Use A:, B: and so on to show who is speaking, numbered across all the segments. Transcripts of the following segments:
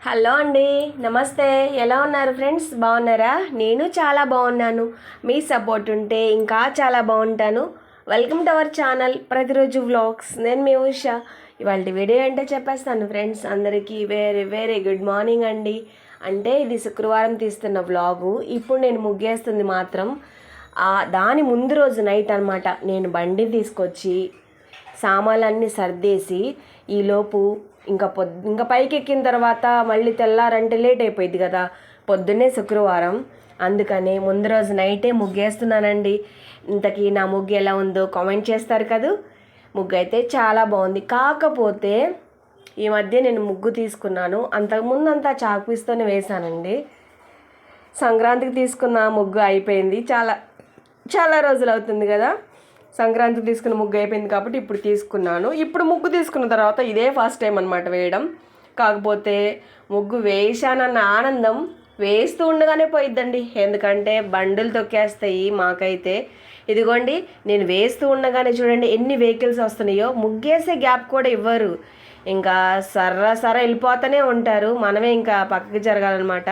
A: Hello అండి నమస్తే. ఎలా ఉన్నారు ఫ్రెండ్స్? బాగున్నారా? నేను చాలా బాగున్నాను. మీ సపోర్ట్ ఉంటే ఇంకా చాలా బాగుంటాను. వెల్కమ్ టు అవర్ ఛానల్ ప్రతిరోజు వ్లాగ్స్. నేను మీ ఉష. ఇవాళ వీడియో అంటే చెప్పేస్తాను ఫ్రెండ్స్. అందరికీ వెరీ వెరీ గుడ్ మార్నింగ్ అండి. అంటే ఇది శుక్రవారం తీస్తున్న వ్లాగు. ఇప్పుడు నేను ముగ్గేస్తుంది మాత్రం దాని ముందు రోజు నైట్ అనమాట నేను బండి తీసుకొచ్చి సామాన్లన్నీ సర్దేసి ఈలోపు ఇంకా పొద్ ఇంకా పైకి ఎక్కిన తర్వాత మళ్ళీ తెల్లారంటే లేట్ అయిపోయింది కదా. పొద్దున్నే శుక్రవారం. అందుకని ముందు రోజు నైటే ముగ్గేస్తున్నానండి. ఇంతకీ నా ముగ్గు ఎలా ఉందో కామెంట్ చేస్తారు కదూ. ముగ్గు అయితే చాలా బాగుంది కాకపోతే ఈ మధ్య నేను ముగ్గు తీసుకున్నాను. అంతకుముందు అంతా చాకుపీస్తోనే వేశానండి. సంక్రాంతికి తీసుకున్న ముగ్గు అయిపోయింది. చాలా చాలా రోజులు అవుతుంది కదా. సంక్రాంతి తీసుకున్న ముగ్గు అయిపోయింది కాబట్టి ఇప్పుడు తీసుకున్నాను. ఇప్పుడు ముగ్గు తీసుకున్న తర్వాత ఇదే ఫస్ట్ టైం అనమాట వేయడం. కాకపోతే ముగ్గు వేశానన్న ఆనందం వేస్తూ ఉండగానే పోయిద్దండి. ఎందుకంటే బండులు తొక్కేస్తాయి మాకైతే. ఇదిగోండి నేను వేస్తూ ఉండగానే చూడండి ఎన్ని వెహికల్స్ వస్తున్నాయో. ముగ్గేసే గ్యాప్ కూడా ఇవ్వరు. ఇంకా సర్రా సర్ర వెళ్ళిపోతూనే ఉంటారు. మనమే ఇంకా పక్కకి జరగాలన్నమాట.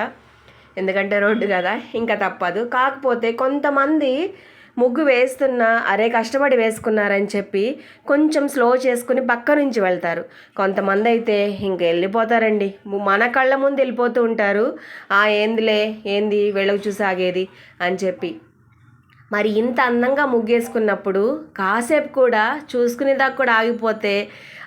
A: ఎందుకంటే రోడ్డు కదా ఇంకా తప్పదు. కాకపోతే కొంతమంది ముగ్గు వేస్తున్నా అరే కష్టపడి వేసుకున్నారని చెప్పి కొంచెం స్లో చేసుకుని పక్క నుంచి వెళ్తారు. కొంతమంది అయితే ఇంక వెళ్ళిపోతారండి. మన కళ్ళ ముందు వెళ్ళిపోతూ ఉంటారు. ఆ ఏందిలే ఏంది వెళ్ళకు చూసి ఆగేది అని చెప్పి. మరి ఇంత అందంగా ముగ్గేసుకున్నప్పుడు కాసేపు కూడా చూసుకునేదాకా కూడా ఆగిపోతే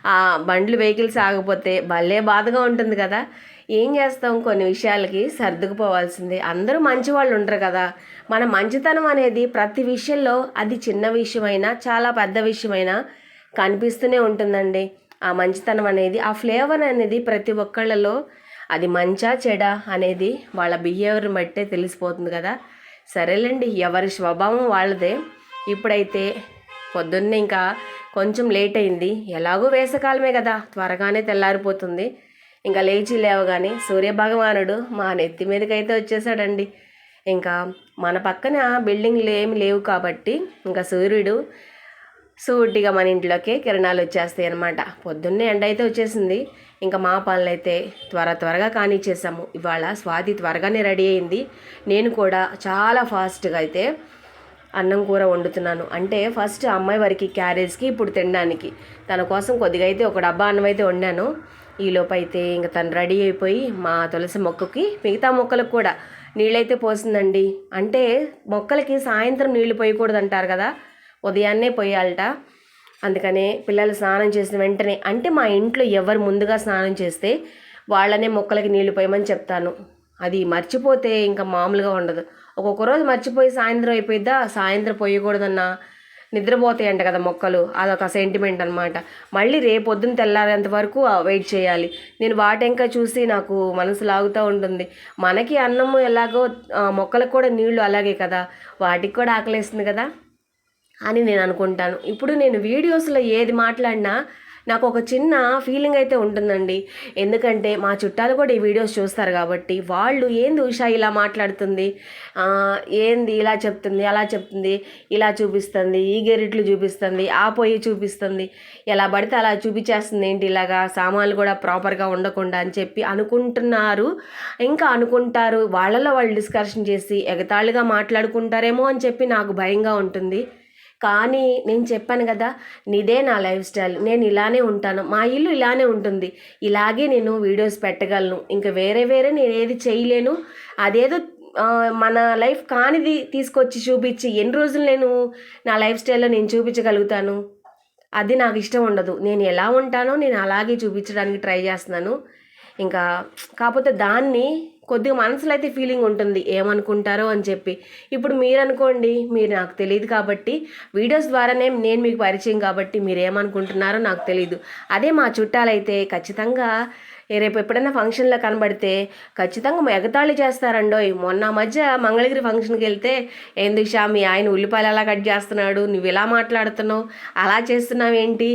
A: ఆ బండ్లు వెహికల్స్ ఆగిపోతే భలే బాధగా ఉంటుంది కదా. ఏం చేస్తాం కొన్ని విషయాలకి సర్దుకుపోవాల్సిందే. అందరూ మంచి వాళ్ళు ఉండరు కదా. మన మంచితనం అనేది ప్రతి విషయంలో అది చిన్న విషయమైనా చాలా పెద్ద విషయమైనా కనిపిస్తూనే ఉంటుందండి. ఆ మంచితనం అనేది ఆ ఫ్లేవర్ అనేది ప్రతి ఒక్కళ్ళలో అది మంచా చెడా అనేది వాళ్ళ బిహేవియర్ని బట్టే తెలిసిపోతుంది కదా. సరేలేండి ఎవరి స్వభావం వాళ్ళదే. ఇప్పుడైతే పొద్దున్నే ఇంకా కొంచెం లేట్ అయింది. ఎలాగో వేసకాలమే కదా త్వరగానే తెల్లారిపోతుంది. ఇంకా లేచి లేవగానే సూర్యభగవానుడు మా నెత్తి మీదకైతే వచ్చేసాడండి. ఇంకా మన పక్కన బిల్డింగ్లు ఏమి లేవు కాబట్టి ఇంకా సూర్యుడు సూటిగా మన ఇంట్లోకి కిరణాలు వచ్చేస్తాయి అనమాట పొద్దున్నే ఎండ అయితే వచ్చేసింది. ఇంకా మా పనులు అయితే త్వర త్వరగా కానిచ్చేసాము. ఇవాళ స్వాతి త్వరగానే రెడీ అయింది. నేను కూడా చాలా ఫాస్ట్గా అయితే అన్నం కూర వండుతున్నాను. అంటే ఫస్ట్ అమ్మాయి వారికి క్యారేజ్కి ఇప్పుడు తినడానికి. తన కోసం కొద్దిగా అయితే ఒక డబ్బా అన్నం అయితే వండాను. ఈలోపు అయితే ఇంకా తను రెడీ అయిపోయి మా తులసి మొక్కకి మిగతా మొక్కలకు కూడా నీళ్ళైతే పోసిందండి అంటే మొక్కలకి సాయంత్రం నీళ్ళు పోయకూడదు అంటారు కదా ఉదయాన్నే పోయాలట. అందుకనే పిల్లలు స్నానం చేసిన వెంటనే అంటే మా ఇంట్లో ఎవరు ముందుగా స్నానం చేస్తే వాళ్ళనే మొక్కలకి నీళ్ళు పోయమని చెప్తాను. అది మర్చిపోతే ఇంకా మామూలుగా ఉండదు. ఒక్కొక్క రోజు మర్చిపోయి సాయంత్రం అయిపోయిద్దా? సాయంత్రం పోయకూడదన్నా. నిద్రపోతాయంట కదా మొక్కలు. అదొక సెంటిమెంట్ అనమాట మళ్ళీ రేపొద్దున తెల్లారేంత వరకు వెయిట్ చేయాలి. నేను వాటెంక చూసి నాకు మనసు లాగుతూ ఉంటుంది. మనకి అన్నము ఎలాగో మొక్కలకు కూడా నీళ్ళు అలాగే కదా. వాటికి కూడా ఆకలేస్తుంది కదా అని నేను అనుకుంటాను. ఇప్పుడు నేను వీడియోస్లో ఏది మాట్లాడినా నాకు ఒక చిన్న ఫీలింగ్ అయితే ఉంటుందండి. ఎందుకంటే మా చుట్టాలు కూడా ఈ వీడియోస్ చూస్తారు కాబట్టి వాళ్ళు ఏంది ఉషా ఇలా మాట్లాడుతుంది? ఏంది ఇలా చెప్తుంది? అలా చెప్తుంది? ఇలా చూపిస్తుంది? ఈ గెరిట్లు చూపిస్తుంది? ఆ పొయ్యి చూపిస్తుంది? ఎలా పడితే అలా చూపించేస్తుంది ఏంటి ఇలాగా? సామాన్లు కూడా ప్రాపర్గా ఉండకుండా అని చెప్పి అనుకుంటున్నారు. ఇంకా అనుకుంటారు. వాళ్ళలో వాళ్ళు డిస్కషన్ చేసి ఎగతాళిగా మాట్లాడుకుంటారేమో అని చెప్పి నాకు భయంగా ఉంటుంది. కానీ నేను చెప్పాను కదా నీదే నా లైఫ్ స్టైల్. నేను ఇలానే ఉంటాను. మా ఇల్లు ఇలానే ఉంటుంది. ఇలాగే నేను వీడియోస్ పెట్టగలను. ఇంకా వేరే వేరే నేను ఏది చేయలేను. అదేదో మన లైఫ్ కానిది తీసుకొచ్చి చూపించి ఎన్ని రోజులు నేను నా లైఫ్ స్టైల్లో నేను చూపించగలుగుతాను? అది నాకు ఇష్టం ఉండదు. నేను ఎలా ఉంటానో నేను అలాగే చూపించడానికి ట్రై చేస్తున్నాను. ఇంకా కాకపోతే దాన్ని కొద్దిగా మనసులో అయితే ఫీలింగ్ ఉంటుంది. ఏమనుకుంటారో అని చెప్పి. ఇప్పుడు మీరు అనుకోండి మీరు నాకు తెలియదు కాబట్టి వీడియోస్ ద్వారానే నేను మీకు పరిచయం కాబట్టి మీరు ఏమనుకుంటున్నారో నాకు తెలియదు అదే మా చుట్టాలైతే ఖచ్చితంగా రేపు ఎప్పుడైనా ఫంక్షన్లో కనబడితే ఖచ్చితంగా ఎగతాళి చేస్తారండో మొన్న మధ్య మంగళగిరి ఫంక్షన్కి వెళ్తే ఎందుకు షా మీ ఆయన ఉల్లిపాయలు అలా కట్ చేస్తున్నాడు నువ్వు ఇలా మాట్లాడుతున్నావు అలా చేస్తున్నావు ఏంటి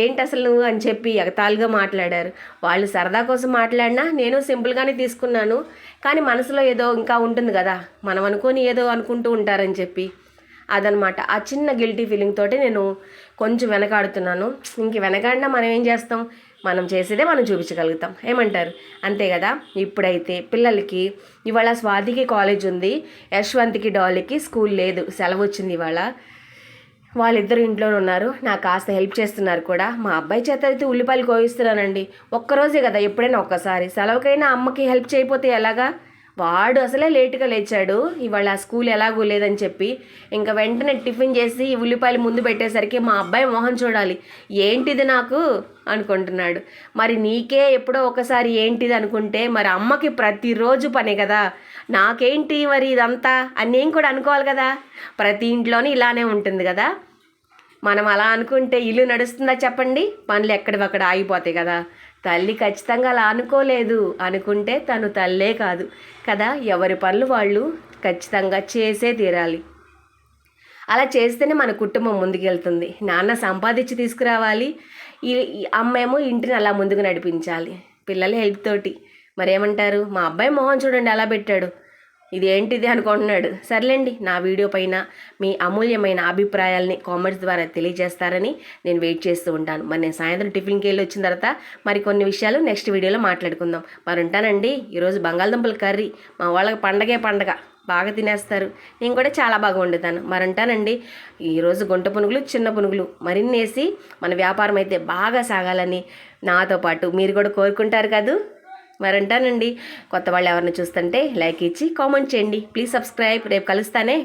A: ఏంటి అసలు నువ్వు అని చెప్పి ఎగతాళిగా మాట్లాడారు. వాళ్ళు సరదా కోసం మాట్లాడినా నేను సింపుల్గానే తీసుకున్నాను. కానీ మనసులో ఏదో ఇంకా ఉంటుంది కదా. మనం అనుకొని ఏదో అనుకుంటూ ఉంటారని చెప్పి అదనమాట. ఆ చిన్న గిల్టీ ఫీలింగ్ తోటి నేను కొంచెం వెనకాడుతున్నాను. ఇంక వెనకాడినా మనం ఏం చేస్తాం? మనం చేసేదే మనం చూపించగలుగుతాం. ఏమంటారు? అంతే కదా. ఇప్పుడైతే పిల్లలకి ఇవాళ స్వాతికి కాలేజ్ ఉంది. యశ్వంత్కి డాలీకి స్కూల్ లేదు. సెలవు వచ్చింది ఇవాళ. వాళ్ళిద్దరు ఇంట్లోనే ఉన్నారు. నాకు కాస్త హెల్ప్ చేస్తున్నారు కూడా. మా అబ్బాయి చేత అయితే ఉల్లిపాయలు కోయిస్తున్నానండి. ఒక్కరోజే కదా ఎప్పుడైనా ఒక్కసారి. సెలవుకైనా అమ్మకి హెల్ప్ చేయకపోతే ఎలాగా? వాడు అసలే లేటుగా లేచాడు. ఇవాళ స్కూల్ ఎలాగూ లేదని చెప్పి ఇంకా వెంటనే టిఫిన్ చేసి ఉల్లిపాయలు ముందు పెట్టేసరికి మా అబ్బాయి మొహం చూడాలి. ఏంటిది నాకు? అనుకుంటున్నాడు. మరి నీకే ఎప్పుడో ఒకసారి ఏంటిది అనుకుంటే మరి అమ్మకి ప్రతిరోజు పనే కదా. నాకేంటి మరి ఇదంతా? అని నేను కూడా అనుకోవాలి కదా. ప్రతి ఇంట్లోనే ఇలానే ఉంటుంది కదా. మనం అలా అనుకుంటే ఇల్లు నడుస్తుందా చెప్పండి? పనులు ఎక్కడివక్కడ ఆగిపోతాయి కదా. తల్లి ఖచ్చితంగా అలా అనుకోలేదు. అనుకుంటే తను తల్లే కాదు కదా. ఎవరి పనులు వాళ్ళు ఖచ్చితంగా చేసే తీరాలి. అలా చేస్తేనే మన కుటుంబం ముందుకెళ్తుంది. నాన్న సంపాదించి తీసుకురావాలి. ఈ అమ్మేమో ఇంటిని అలా ముందుకు నడిపించాలి. పిల్లల హెల్ప్ తోటి. మరేమంటారు? మా అబ్బాయి మొహం చూడండి అలా పెట్టాడు. ఇది ఏంటిది అనుకుంటున్నాడు. సర్లేండి నా వీడియో పైన మీ అమూల్యమైన అభిప్రాయాల్ని కామెంట్స్ ద్వారా తెలియజేస్తారని నేను వెయిట్ చేస్తూ ఉంటాను. మరి నేను సాయంత్రం టిఫిన్కి వెళ్ళి వచ్చిన తర్వాత మరి కొన్ని విషయాలు నెక్స్ట్ వీడియోలో మాట్లాడుకుందాం. మరి ఉంటానండి. ఈరోజు బంగాళదుంపల కర్రీ. మా వాళ్ళకి పండగే పండగ. బాగా తినేస్తారు. నేను కూడా చాలా బాగా వండుతాను. మరి అంటానండి ఈరోజు గుంట పునుగులు చిన్న పునుగులు మరిన్నేసి మన వ్యాపారం అయితే బాగా సాగాలని నాతో పాటు మీరు కూడా కోరుకుంటారు కాదు? మరంటానండి. కొత్త వాళ్ళు ఎవరిని చూస్తుంటే లైక్ ఇచ్చి కామెంట్ చేయండి. Please subscribe. రేపు కలుస్తానే.